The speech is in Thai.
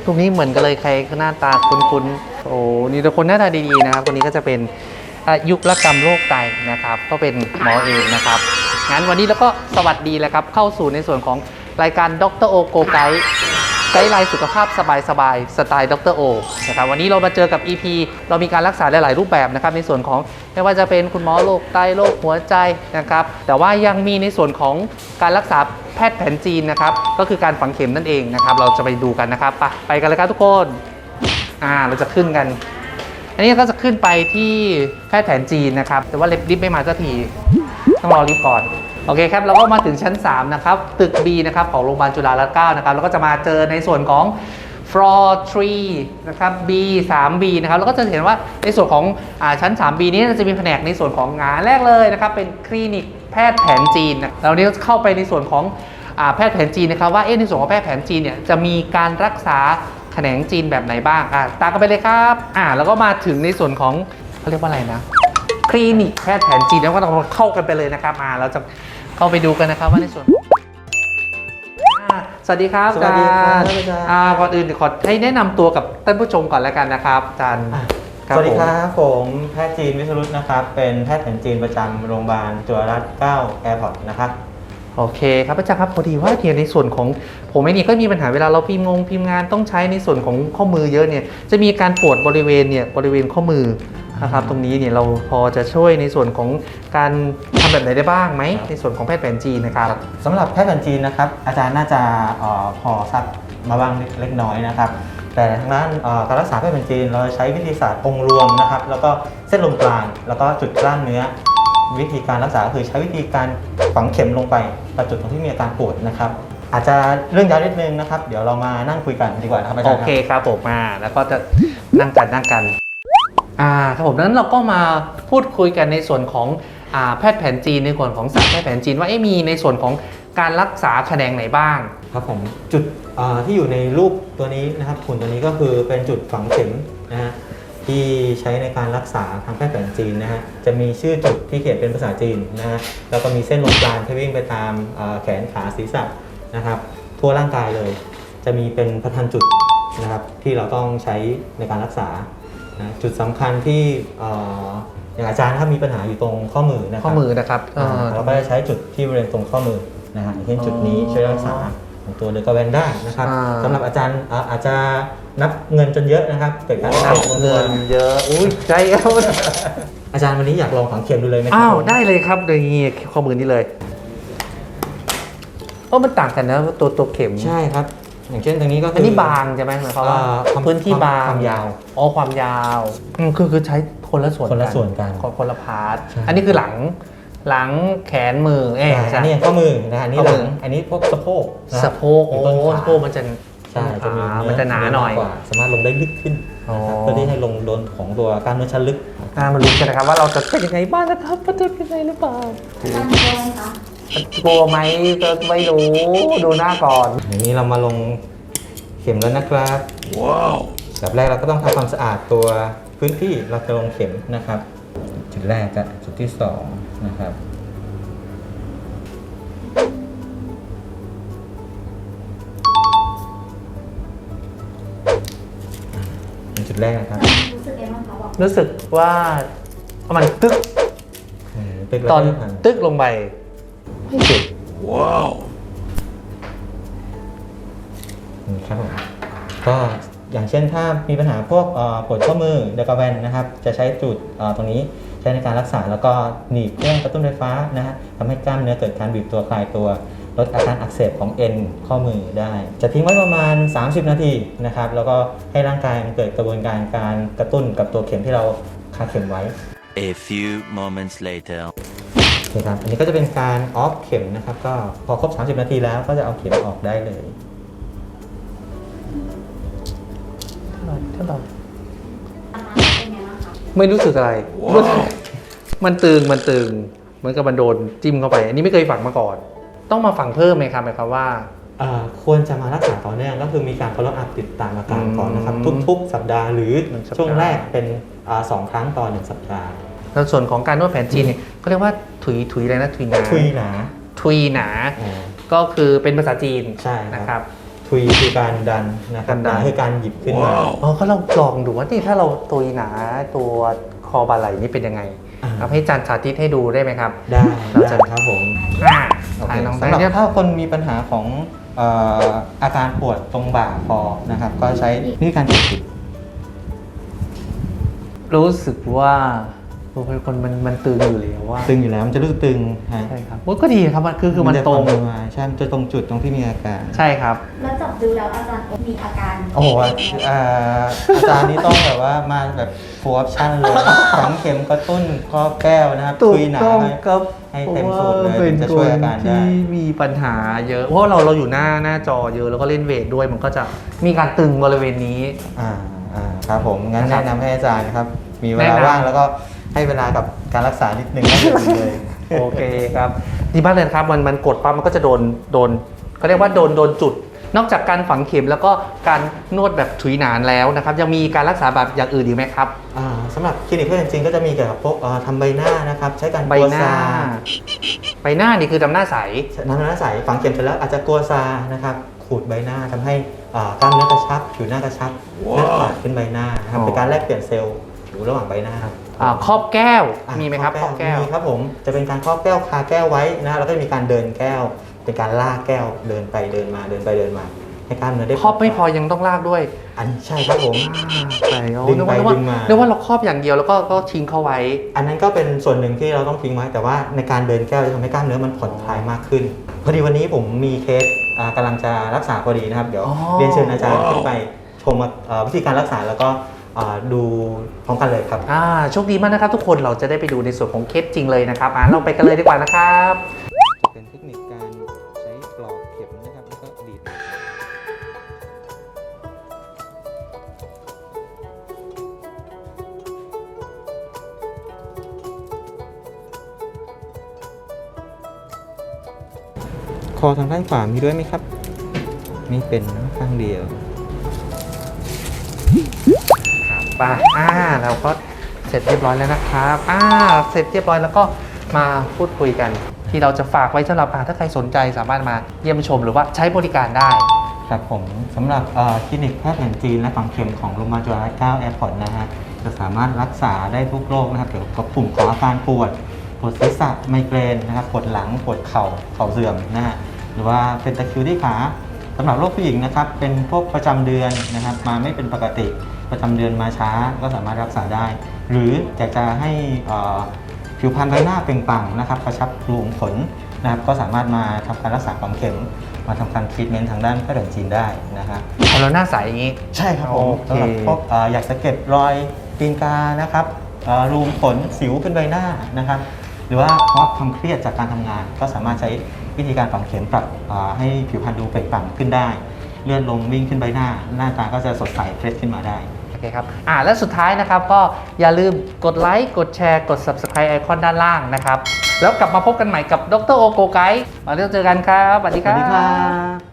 อะเฮ้ยตรงนี้เหมือนกันเลยใครหน้าตาคุ้นๆ โอ้นี่แต่คนหน้าตาดีๆนะครับคนนี้ก็จะเป็นอายุรกรรมโรคไตนะครับ ก็เป็นหมอเองนะครับงั้นวันนี้เราก็สวัสดีแล้วครับ เข้าสู่ในส่วนของรายการดรโอโกไกด์ ไกด์ไลน์สุขภาพสบายๆสไตล์ดรโอนะครับวันนี้เรามาเจอกับ EP เรามีการรักษาหลาย ๆ รูปแบบนะครับในส่วนของไม่ว่าจะเป็นคุณหมอโรคไตโรคหัวใจนะครับแต่ว่ายังมีในส่วนของการรักษาแพทย์แผนจีนนะครับก็คือการฝังเข็มนั่นเองนะครับเราจะไปดูกันนะครับไปไปกันเลยครับทุกคนอ่าเราจะขึ้นกัน อันนี้ก็จะขึ้นไปที่แพทย์แผนจีนนะครับแต่ว่าเล็บลิฟต์ไม่มาสักทีต้องรอลิฟต์ก่อน โอเคครับเราก็มาถึงชั้น 3 นะครับ ตึก B นะครับของโรงพยาบาลจุฬาลงกรณ์นะครับแล้วก็จะมาเจอในส่วนของ floor 3นะครับ B 3 B นะครับแล้วก็จะเห็นว่าในส่วนของอชั้น 3 B นี้จะมีแผนกในส่วนของงานแรกเลยนะครับเป็นคลินิกแพทย์แผนจีนนะแล้วนี้ก็เข้าไปในส่วนของอแพทย์แผนจีนนะครับว่าเอ๊ะในส่วนของแพทย์แผนจีนเนี่ยจะมีการรักษาแขนงจีนแบบไหนบ้างอะตามกันไปเลยครับอ่าแล้วก็มาถึงในส่วนของเขาเรียกว่าอะไรนะ คลินิกแพทย์แผนจีนแล้วก็เราเข้ากันไปเลยนะครับอ่าเราจะเข้าไปดูกันนะครับว่าในส่วนอ่าสวัสดีครับสวัสดีครับอาจารย์อาจารย์ อ่าก่อนอื่นเดี๋ยวขอให้แนะนำตัวกับท่านผู้ชมก่อนแล้วกันนะครับอาจารย์อะครับสวัสดีผมครับผมแพทย์จีนวิศรุตนะครับ เป็นแพทย์แผนจีนประจำโรงพยาบาลจุฬารัตน์9แอร์พอร์ตนะครับโอเคครับอาจารย์ครับพอดีว่าเนี่ยในส่วนของผมไอ้นี่ก็มีปัญหาเวลาเราพิมพ์งงพิมพ์งานต้องใช้ในส่วนของข้อมือเยอะเนี่ยจะมีการปวดบริเวณเนี่ยบริเวณข้อมือ นะครับตรงนี้เนี่ยเราพอจะช่วยในส่วนของการทำแบบไหนได้บ้างไหมครับในส่วนของแพทย์แผนจีนนะครับ สำหรับแพทย์แผนจีนนะครับอาจารย์น่าจะเอ่อพอทราบมาบ้างเล็กน้อยนะครับ แต่ทางด้านเอ่อการรักษาแพทย์แผนจีนเราใช้วิธีศาสตร์องค์รวมนะครับ แล้วก็เส้นลมปราณแล้วก็จุดกล้ามเนื้อ วิธีการรักษาคือใช้วิธีการฝังเข็มลงไปประจุดตรงที่มีอาการปวดนะครับ อาจจะเรื่องยาวนิดนึงนะครับ เดี๋ยวเรามานั่งคุยกันดีกว่านะครับอาจารโอย์เคครับผมมาแล้วก็จะนั่งกันนั่งกัน อ่าครับผมดังนั้นเราก็มาพูดคุยกันในส่วนของอ่าแพทย์แผนจีนในส่วนของศาสตร์แพทย์แผนจีนว่าเอ๊ะมีในส่วนของการรักษาแขนงไหนบ้าง ครับผมจุดอ่าที่อยู่ในรูปตัวนี้นะครับหุ่นตัวนี้ก็คือเป็นจุดฝังเข็มนะฮะที่ใช้ในการรักษาทางแพทย์แผนจีนนะฮะจะมีชื่อจุดที่เขียนเป็นภาษาจีนนะฮะแล้วก็มีเส้นลมปราณที่วิ่งไปตามอ่าแขนขาศีรษะนะครับ ทั่วร่างกายเลย จะมีเป็นพันธนจุดนะครับที่เราต้องใช้ในการรักษา นะจุดสำคัญที่เอ่ออย่างอาจารย์นะครับมีปัญหาอยู่ตรงข้อมือนะครับข้อมือนะครับเอ่อเราก็จะใช้จุดที่บริเวณตรงข้อมือนะฮะอย่างเช่นจุดนี้อ๋อช่วยรักษาของตัวเดอร์กาแวนได้นะครับอ่า สำหรับอาจารย์อ่าอาจจะนับเงินจนเยอะนะครับเกิดการนับเงินเยอะ อุ้ยใจเอาอาจารย์วันนี้อยากลองฝังเข็มดูเลยไหมครัอ้าวผมได้เลยครับโดยนี้ข้อมือนี้เลยโอ้มันต่างกันนะตัวตัวเข็ม ใช่ครับ อย่างเช่นตรงนี้ก็คือันนี้บางใช่ไหมหมายความว่าอ่าความพื้นที่บางความยาว อ๋อความยาวอืมคือคือใช้คนละส่วนคนละส่วนกันคนคนละพาร์ทใช่ อันนี้คือหลัง หลังแขนมือเอ๊ะอ่าอันนี้ข้อมือนะฮะอันนี้ข้อหมืลัองอันนี้พวกสะโพกนะ สะโพกหรืโอ้ต้นขา สะโพกมันจะใช่จะมีอ่าเอมันจะหนาหน่อยมกกว่าสามารถลงได้ลึกขึ้นนะครับอ๋อเพื่อที่ให้ลงโดนของตัวกล้ารเนื้อชั้นลึก อ่ามาลุ้นกันนะครับว่าเราจะเป็นยังไงบ้างนะครับว่าจะเป็นยังไงหรือเปล่าการโกงคะ กลัวไหมก็ไม่รู้ดูหน้าก่อนอย่างนี้เรามาลงเข็มแล้วนะครับว้าวแบบแรกเราก็ต้องทำความสะอาดตัวพื้นที่เราจะลงเข็มนะครับ จุดแรกกับจุดที่สองนะครับเป็นจุดแรกนะครับรู้สึกยังไงบ้างคะบอกรู้สึกว่ามันตึกเออตึกแล้วตอนก็ผ่านตึกลงไป ไม่เจ็บอืมครับผมก็อย่างเช่นถ้ามีปัญหาพวกเอ่อปวดข้อมือเดกาแวนนะครับ จะใช้จุดเอ่อตรงนี้ใช้ในการรักษาแล้วก็หนีบเครื่องกระตุ้นไฟฟ้านะฮะทำให้กล้ามเนื้อเกิดการบีบตัวคลายตัว ลดอาการอักเสบของเอ็นข้อมือได้ จะทิ้งไว้ประมาณ 30 นาทีนะครับ แล้วก็ให้ร่างกายมันเกิดกระบวนการการกระตุ้นกับตัวเข็มที่เราคาเข็มไว้ A few moments later. โอเคครับอันนี้ก็จะเป็นการออฟเข็มนะครับ ก็พอครบ 30 นาทีแล้วก็จะเอาเข็มออกได้เลยเท่าไหร่เท่าไหร่อาการเป็นไงบ้างคะไม่รู้สึกอะไรรู้สึกมันตึง มันตึง เหมือนกับมันโดนจิ้มเข้าไป อันนี้ไม่เคยฝังมาก่อน ต้องมาฝังเพิ่มไหมครับหมายความว่าเอ่อควรจะมารักษาต่อเนื่องก็คือมีการ follow up ติดตามอาการก่อนนะครับอืมทุก ๆ สัปดาห์หรือหนึ่งสัปดาห์ช่วงแรกเป็นอ่าสองครั้งต่อหนึ่งสัปดาห์ แล้วส่วนของการนวดแผนจีนเนี่ยเขาเรียกว่าถุยถุยอะไรนะถุยหนาคุยหนาถุยหนา อ่าก็คือเป็นภาษาจีนใช่ครับนะครับ ทุยคือการดันนะครับการดันหนาคือการหยิบขึ้นมาอ๋อก็เราลองดูว่านี่ถ้าเราตัวหนาตัวคอบาไหลนี่เป็นยังไงอ่าเอาให้อาจารย์สาธิตให้ดูได้ไหมครับได้เราจะได้ครับผมอ่าโอเคถ่ายน้องสำหรับได้เนี่ยถ้าคนมีปัญหาของเอ่ออาการปวดตรงบ่าคอนะครับก็ใช้วิธีการกดจิบรู้สึกว่า ตัวคนมันมันตึงอยู่แล้วว่าตึงอยู่แล้วมันจะรู้สึกตึงฮะใช่ครับโอ้ยก็ดีครับมันคือคือมันจะตรงผ่อคลายใช่มันจะตรงจุดตรงที่มีอาการใช่ครับ แล้วจับดูแล้วอาจารย์มีอาการโอ้โหอ่าอาจารย์นี่ต้องแบบว่ามาแบบฟูลออปชั่นเลยฝังเข็มกระตุ้นข้อแก้วนะครับถูกคุยหนาต้องให้ครับ ให้เต็มสูตรเลยพาะว่าเป็นจะคช่วยนอาการได้ ที่มีปัญหาเยอะ เพราะเราเราอยู่หน้าหน้าจอเยอะแล้วก็เล่นเวทด้วยมันก็จะมีการตึงบริเวณนี้ อ่าอ่าครับผมงั้นนะครับแนะนำให้อาจารย์นะครับ มีเวแนะลานำ ว่างแล้วก็ ให้เวลากับการรักษานิดนึงก็จะดีเลยโอเคครับดีมากเลยนะครับมันมันกดปั๊บมันก็จะโดนโดนเขาเรียกว่าโดนโดนจุด นอกจากการฝังเข็มแล้วก็การนวดแบบถุยหนานแล้วนะครับ ยังมีการรักษาแบบอย่างอื่นอีกไหมครับ อ่าสำหรับคลินิกเพื่อนจริงๆก็จะมีเกี่ยวกับพวกเอ่อทำใบหน้านะครับ ใช้การใบกัวหน้า ซาใบหน้านี่คือทำหน้าใส น้ำหน้าใสฝังเข็มเสร็จแล้วอาจจะกัวซานะครับขูดใบหน้าทำให้อ่ากล้ามเนื้อกระชับผิวหน้ากระชับเลือดฝาดขึ้นใบหน้านะครับอ๋อเป็นการแลกเปลี่ยนเซลล์ ผิวระหว่างใบหน้าครับอ่าครอบแก้วอะมีไหมครับครอบแก้วมีครับผมจะเป็นการครอบแก้วคาแก้วไว้นะแล้วก็มีการเดินแก้ว เป็นการลากแก้วเดินไปเดินมาเดินไปเดินมาให้กล้ามเนื้อได้ครอบไม่พอยังต้องลากด้วยอันใช่ครับผมใช่โอ้ดึงนึกไปว่านึกว่าดึงมานึกว่าเราครอบอย่างเดียวแล้วก็ก็ทิ้งเข้าไว้ อันนั้นก็เป็นส่วนหนึ่งที่เราต้องทิ้งไว้ แต่ว่าในการเดินแก้วจะทำให้กล้ามเนื้อมันผ่อนคลายมากขึ้น พอดีวันนี้ผมมีเคสอ่ากำลังจะรักษาพอดีนะครับ เดี๋ยวอ๋อเรียนเชิญอาจารย์ขึ้นไปชมอ่าวิธีการรักษาแล้วก็อ่า ดูพร้อมกันเลยครับอ่าโชคดีมากนะครับ ทุกคนเราจะได้ไปดูในส่วนของเคสจริงเลยนะครับอ่าเราไปกันเลยดีกว่านะครับจะเป็นเทคนิคการใช้ปลอกเข็มนะครับแล้วก็ดีดคอทางด้านขวามีด้วยไหมครับมีเป็นข้างเดียว ไปอ่าเราก็เสร็จเรียบร้อยแล้วนะครับอ่าเสร็จเรียบร้อยแล้วก็มาพูดคุยกัน ที่เราจะฝากไว้สำหรับอ่าถ้าใครสนใจสามารถมาเยี่ยมชมหรือว่าใช้บริการได้ ครับผมสำหรับเอ่อคลินิกแพทย์แผนจีนและฝังเข็มของโรงพยาบาลจุฬาลงกรณ์แอร์พอร์ตนะฮะจะสามารถรักษาได้ทุกโรคนะครับเกี่ยวกับกลุ่มของอาการปวดปวดศีรษะไมเกรนนะครับปวดหลังปวดเข่าเข่าเสื่อมนะฮะหรือว่าเป็นตะคริวที่ขาสำหรับโรคผู้หญิงนะครับเป็นพวกประจำเดือนนะครับมาไม่เป็นปกติ ประจำเดือนมาช้าก็สามารถรักษาได้ หรืออยากจะให้เอ่อผิวพรรณใบหน้าเปล่งปลั่งนะครับกระชับรูขุมขนนะครับก็สามารถมาทำการรักษาฝังเข็มมาทำการทรีทเมนต์ทางด้านแพทย์แผนจีนได้นะครับพอเราหน้าใสอย่างนี้ใช่ครับผมโอเคสำหรับพวกเอ่ออยากจะเก็บรอยตีนกานะครับเอ่อรูมขนสิวขึ้นใบหน้านะครับ หรือว่าเพราะความเครียดจากการทำงาน ก็สามารถใช้วิธีการฝังเข็มปรับเอ่อให้ผิวพรรณดูเปล่งปลั่งขึ้นได้ เลื่อนลมวิ่งขึ้นใบหน้า หน้าตาก็จะสดใสเฟรชขึ้นมาได้ โอเคครับอ่าและสุดท้ายนะครับก็อย่าลืมกดไลค์กดแชร์กด subscribe ไอคอนด้านล่างนะครับ แล้วกลับมาพบกันใหม่กับดรโอโกไกด์มาเรื่องเจอกันครับสวัสดีสครัวับสดีครับ